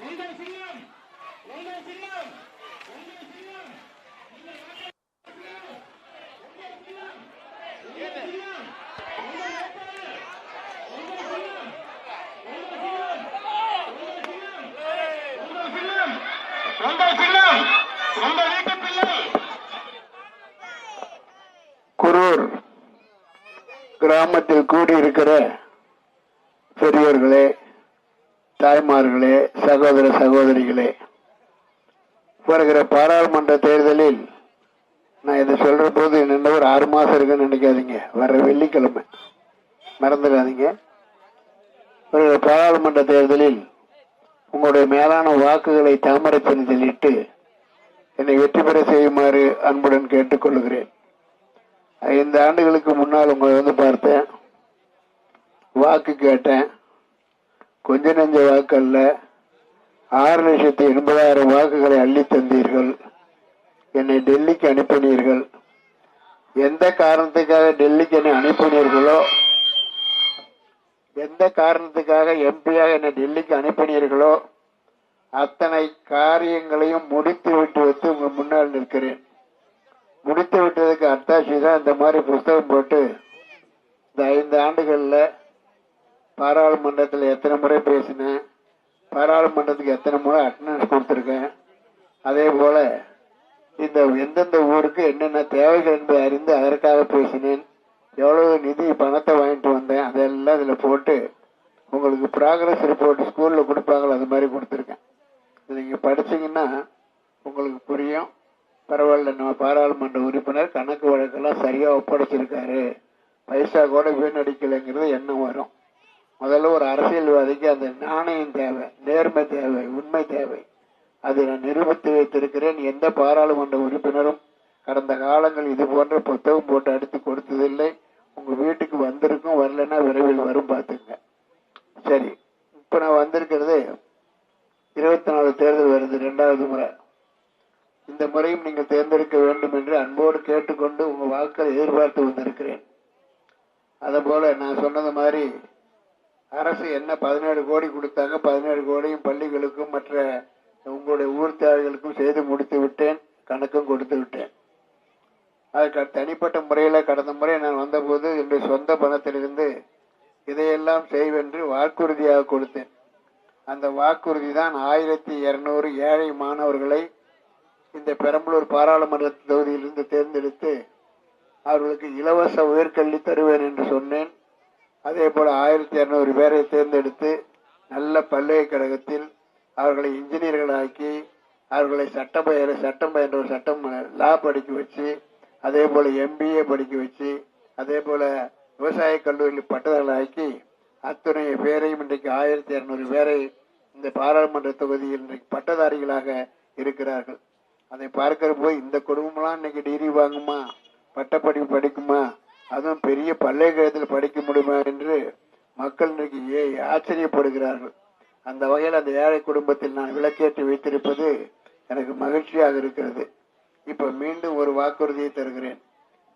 உங்கள் சின்னம் உங்கள் சின்னம் உங்கள் சின்னம் குரூர் கிராமத்தில் கூடியிருக்கிற பெரியவர்களே தாய்மார்களே சகோதர சகோதரிகளே வருகிற பாராளுமன்ற தேர்தலில் நான் இதை சொல்ற போது என்ன ஒரு ஆறு மாசம் இருக்குன்னு நினைக்காதீங்க. வர வெள்ளிக்கிழமை. மறந்துடாதீங்க. வருகிற பாராளுமன்ற தேர்தலில் உங்களுடைய மேலான வாக்குகளை தாமரை சின்னத்தில் இட்டு என்னை வெற்றி பெற செய்யுமாறு அன்புடன் கேட்டுக்கொள்கிறேன். ஐந்து ஆண்டுகளுக்கு முன்னால் உங்களை வந்து பார்த்தேன். வாக்கு கேட்டேன். கொஞ்ச நெஞ்ச வாக்கல்ல ஆறு லட்சத்தி எண்பதாயிரம் வாக்குகளை அள்ளி தந்தீர்கள். என்னை டெல்லிக்கு அனுப்பினீர்கள். எந்த காரணத்துக்காக டெல்லிக்கு என்னை அனுப்பினீர்களோ எந்த காரணத்துக்காக எம்பியாக என்னை டெல்லிக்கு அனுப்பினீர்களோ அத்தனை காரியங்களையும் முடித்து விட்டு வைத்து உங்க முன்னால் நிற்கிறேன். முடித்து விட்டதுக்கு அத்தாட்சி தான் இந்த மாதிரி புத்தகம் போட்டு இந்த ஐந்து ஆண்டுகளில் பாராளுமன்றத்தில் எத்தனை முறை பேசினேன். பாராளுமன்றத்துக்கு எத்தனை முறை அட்டண்டன்ஸ் கொடுத்துருக்கேன். அதே போல இந்த எந்தெந்த ஊருக்கு என்னென்ன தேவைகள் என்பதை அறிந்து அதற்காக பேசினேன். எவ்வளவு நிதி பணத்தை வாங்கிட்டு வந்தேன். அதெல்லாம் இதில் போட்டு உங்களுக்கு ப்ராக்ரஸ் ரிப்போர்ட் ஸ்கூலில் கொடுப்பாங்களோ அது மாதிரி கொடுத்துருக்கேன். இது நீங்கள் படிச்சீங்கன்னா உங்களுக்கு புரியும். பரவாயில்ல நம்ம பாராளுமன்ற உறுப்பினர் கணக்கு வழக்கெல்லாம் சரியாக ஒப்படைச்சிருக்காரு. பைசா கூட வீணடிக்கலைங்கிறது எண்ணம் வரும். முதல்ல ஒரு அரசியல்வாதிக்கு அந்த நாணயம் தேவை நேர்மை தேவை உண்மை தேவை. அதை நான் நிரூபித்து வைத்திருக்கிறேன். எந்த பாராளுமன்ற உறுப்பினரும் கடந்த காலங்கள் இது போன்ற புத்தகம் போட்டு அடித்து கொடுத்ததில்லை. உங்க வீட்டுக்கு வந்திருக்கும் வரலைன்னா விரைவில் வரும் பார்த்துங்க. சரி இப்போ நான் வந்திருக்கிறது இருபத்தி நாலு தேர்தல் வருது ரெண்டாவது முறை. இந்த முறையும் நீங்கள் தேர்ந்தெடுக்க வேண்டும் என்று அன்போடு கேட்டுக்கொண்டு உங்க வாக்களை எதிர்பார்த்து வந்திருக்கிறேன். அதுபோல நான் சொன்னது மாதிரி அரசு என்ன பதினேழு கோடி கொடுத்தாங்க பதினேழு கோடியும் பள்ளிகளுக்கும் மற்ற உங்களுடைய ஊர் தேவைகளுக்கும் செய்து முடித்து விட்டேன் கணக்கும் கொடுத்து விட்டேன். அதுக்கு தனிப்பட்ட முறையில் கடந்த முறை நான் வந்தபோது என்னுடைய சொந்த பணத்திலிருந்து இதையெல்லாம் செய்வென்று வாக்குறுதியாக கொடுத்தேன். அந்த வாக்குறுதி தான் ஆயிரத்தி இரநூறு ஏழை மாணவர்களை இந்த பெரம்பலூர் பாராளுமன்ற தொகுதியிலிருந்து தேர்ந்தெடுத்து அவர்களுக்கு இலவச உயர்கல்வி தருவேன் என்று சொன்னேன். அதே போல ஆயிரத்தி இருநூறு பேரை தேர்ந்தெடுத்து நல்ல பல்கலைக்கழகத்தில் அவர்களை இன்ஜினியர்களாக்கி அவர்களை சட்டம் பயிர சட்டம் பயின்ற ஒரு சட்டம் லா படிக்க வச்சு அதே போல எம்பிஏ படிக்க வச்சு அதே போல விவசாய கல்லூரியில் பட்டதாரிகளாக்கி அத்துணை பேரையும் இன்றைக்கு ஆயிரத்தி இருநூறு பேரை இந்த பாராளுமன்ற தொகுதியில் இன்றைக்கு பட்டதாரிகளாக இருக்கிறார்கள். அதை பார்க்கிற போய் இந்த குடும்பம்லாம் இன்னைக்கு டிகிரி வாங்குமா? பட்டப்படிப்பு படிக்குமா? அதுவும் பெரிய பல்கலைக்கழகத்தில் படிக்க முடியுமா என்று மக்கள் இன்றைக்கு ஏ ஆச்சரியப்படுகிறார்கள். அந்த வகையில் அந்த ஏழை குடும்பத்தில் நான் விளக்கேற்றி வைத்திருப்பது எனக்கு மகிழ்ச்சியாக இருக்கிறது. இப்போ மீண்டும் ஒரு வாக்குறுதியை தருகிறேன்.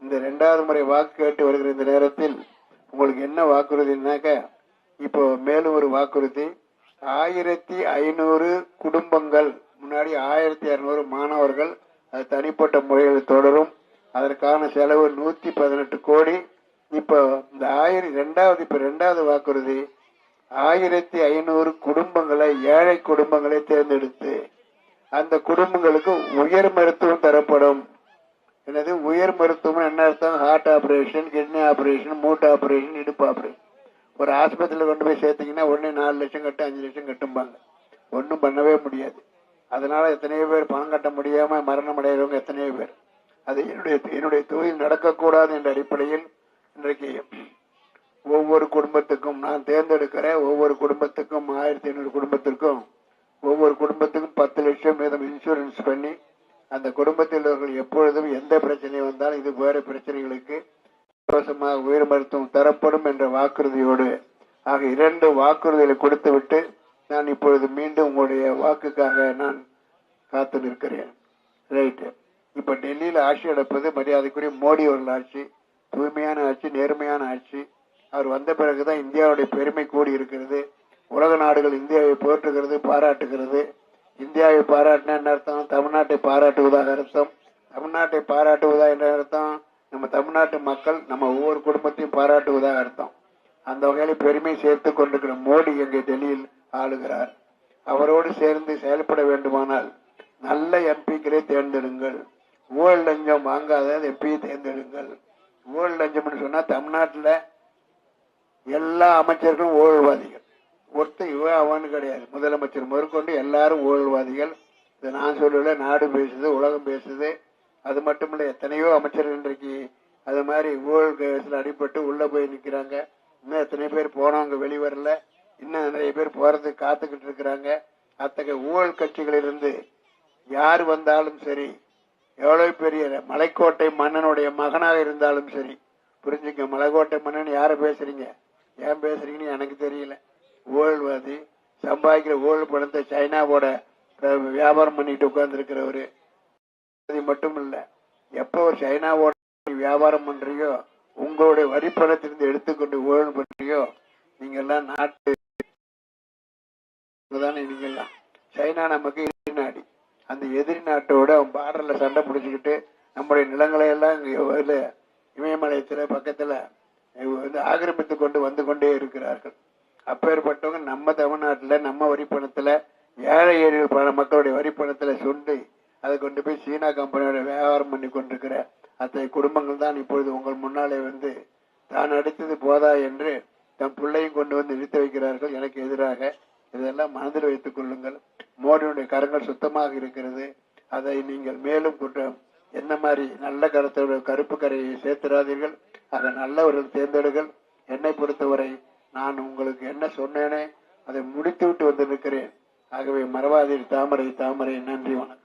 இந்த ரெண்டாவது முறை வாக்கு கேட்டு வருகிற இந்த நேரத்தில் உங்களுக்கு என்ன வாக்குறுதினாக்க இப்போ மேலும் ஒரு வாக்குறுதி. ஆயிரத்தி ஐநூறு குடும்பங்கள் முன்னாடி ஆயிரத்தி இரநூறு மாணவர்கள் அது தனிப்பட்ட முறையில் தொடரும். அதற்கான செலவு நூத்தி பதினெட்டு கோடி. இப்போ இந்த ஆயிரம் ரெண்டாவது இப்ப ரெண்டாவது வாக்குறுதி ஆயிரத்தி ஐநூறு குடும்பங்களை ஏழை குடும்பங்களை தேர்ந்தெடுத்து அந்த குடும்பங்களுக்கு உயர் மருத்துவம் தரப்படும். எனது உயர் மருத்துவம் என்ன அர்த்தம்? ஹார்ட் ஆபரேஷன் கிட்னி ஆபரேஷன் மூட்டு ஆபரேஷன் இடுப்பு ஆபரேஷன் ஒரு ஆஸ்பத்திரியில் கொண்டு போய் சேர்த்தீங்கன்னா உடனே நாலு லட்சம் கட்டு அஞ்சு லட்சம் கட்டும்பாங்க. ஒன்றும் பண்ணவே முடியாது. அதனால எத்தனையோ பேர் பணம் கட்ட முடியாமல் மரணம் அடைகிறவங்க எத்தனையோ பேர். அது என்னுடைய என்னுடைய தொழில் நடக்கக்கூடாது என்ற அடிப்படையில் இன்றைக்கு ஒவ்வொரு குடும்பத்துக்கும் நான் தேர்ந்தெடுக்கிறேன். ஒவ்வொரு குடும்பத்துக்கும் ஆயிரத்தி ஐநூறு குடும்பத்திற்கும் ஒவ்வொரு குடும்பத்துக்கும் பத்து லட்சம் வீதம் இன்சூரன்ஸ் பண்ணி அந்த குடும்பத்தில் உள்ளவர்கள் எப்பொழுதும் எந்த பிரச்சனை வந்தாலும் இது வேறு பிரச்சனைகளுக்கு இலவசமாக உயிர் மருத்துவம் தரப்படும் என்ற வாக்குறுதியோடு ஆக இரண்டு வாக்குறுதிகளை கொடுத்துவிட்டு நான் இப்பொழுது மீண்டும் உங்களுடைய வாக்குக்காக நான் காத்து நிற்கிறேன். ரைட்டு இப்ப டெல்லியில் ஆட்சி நடப்பது மரியாதைக்குரிய மோடி அவர்கள் ஆட்சி தூய்மையான ஆட்சி நேர்மையான ஆட்சி. அவர் வந்த பிறகுதான் இந்தியாவுடைய பெருமை கூடி இருக்கிறது. உலக நாடுகள் இந்தியாவை போற்றுகிறது பாராட்டுகிறது. இந்தியாவை பாராட்டினா என்ன அர்த்தம்? தமிழ்நாட்டை பாராட்டுவதாக அர்த்தம். தமிழ்நாட்டை பாராட்டுவதா என்ற அர்த்தம்? நம்ம தமிழ்நாட்டு மக்கள் நம்ம ஒவ்வொரு குடும்பத்தையும் பாராட்டுவதாக அர்த்தம். அந்த வகையில் பெருமை சேர்த்து கொண்டிருக்கிற மோடி எங்கே டெல்லியில் ஆளுகிறார். அவரோடு சேர்ந்து செயல்பட வேண்டுமானால் நல்ல எம்பிக்களை தேர்ந்தெடுங்கள். ஊழல் லஞ்சம் வாங்காதது எப்பயும் தேர்ந்தெடுங்கள். ஊழல் லஞ்சம்னு சொன்னால் தமிழ்நாட்டில் எல்லா அமைச்சர்களும் ஊழல்வாதிகள் ஒருத்தன் இவன் அவனு கிடையாது. முதலமைச்சர் முதற்கொண்டு எல்லாரும் ஊழல்வாதிகள் இதை நான் சொல்லல நாடு பேசுது உலகம் பேசுது. அது மட்டும் இல்லை எத்தனையோ அமைச்சர்கள் இன்றைக்கு அது மாதிரி ஊழல் கேஸில் அடிபட்டு உள்ளே போய் நிற்கிறாங்க இன்னும் எத்தனை பேர் போனவங்க வெளிவரல. இன்னும் நிறைய பேர் போகிறது காத்துக்கிட்டு இருக்கிறாங்க. அத்தகைய ஊழல் கட்சிகளிலிருந்து யார் வந்தாலும் சரி எவ்வளவு பெரிய மலைக்கோட்டை மன்னனுடைய மகனாக இருந்தாலும் சரி. புரிஞ்சுங்க மலைக்கோட்டை மன்னன் யாரை பேசுறீங்க? ஏன் பேசுறீங்கன்னு எனக்கு தெரியல. ஊழல்வாதி சம்பாதிக்கிற ஊழல் பணத்தை சைனாவோட வியாபாரம் பண்ணிட்டு உட்கார்ந்துருக்கிறவரு. அது மட்டும் இல்ல எப்போ ஒரு சைனாவோட வியாபாரம் பண்றியோ உங்களுடைய வரி பணத்திலிருந்து எடுத்துக்கொண்டு ஊழல் பண்றியோ நீங்க எல்லாம் நாட்டு தானே நீங்க எல்லாம் சைனா நமக்கு அந்த எதிரி நாட்டோட அவன் பார்டர்ல சண்டை பிடிச்சிக்கிட்டு நம்முடைய நிலங்களை எல்லாம் இமயமலையத்தில் பக்கத்தில் பக்கத்துல வந்து ஆக்கிரமித்து கொண்டு வந்து கொண்டே இருக்கிறார்கள். அப்பேற்பட்டவங்க நம்ம தமிழ்நாட்டுல நம்ம வரி ஏழை ஏழை பண மக்களுடைய வரி பணத்துல சுண்டி அதை கொண்டு போய் சீனா கம்பெனியோட வியாபாரம் பண்ணி கொண்டிருக்கிற அத்தனை குடும்பங்கள் தான் இப்பொழுது உங்கள் முன்னாலே வந்து தான் அடித்தது போதா என்று தம் பிள்ளையும் கொண்டு வந்து நிறுத்தி வைக்கிறார்கள். எனக்கு எதிராக இதெல்லாம் மனதில் வைத்துக் கொள்ளுங்கள். மோடியுடைய கரங்கள் சுத்தமாக இருக்கிறது. அதை நீங்கள் மேலும் குற்றம் என்ன மாதிரி நல்ல கருத்தோட கருப்பு கரையை சேர்த்திராதீர்கள். அதை நல்லவர்கள் தேர்ந்தெடுங்கள். என்னை பொறுத்தவரை நான் உங்களுக்கு என்ன சொன்னேனே அதை முடித்து விட்டு வந்திருக்கிறேன் ஆகவே மறவாதீர். தாமரை தாமரை நன்றி வணக்கம்.